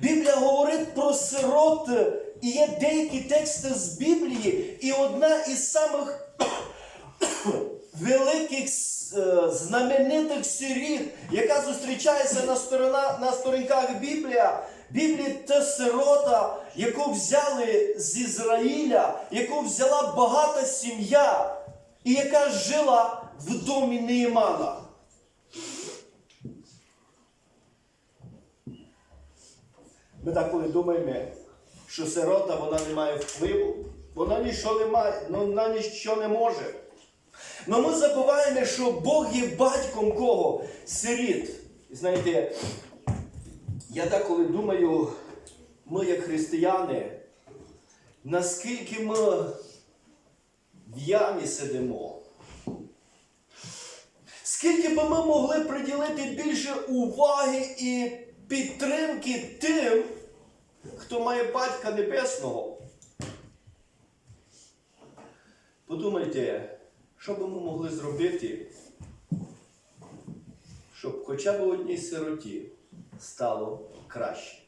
Біблія говорить про сирот, і є деякі тексти з Біблії, і одна із самих великих е, знаменитих сиріт, яка зустрічається на, сторона, на сторінках Біблія. Біблії це сирота, яку взяли з Ізраїля, яку взяла багата сім'я, і яка жила в домі Неїмана. Ми так коли думаємо, що сирота вона не має впливу, вона нічого не має, ну, вона нічого не може. Но ми забуваємо, що Бог є батьком кого? Сиріт. І знаєте, я так коли думаю, ми як християни, наскільки ми в ямі сидимо. Скільки би ми могли приділити більше уваги і підтримки тим, хто має батька небесного. Подумайте, що би ми могли зробити, щоб хоча б одній сироті стало краще.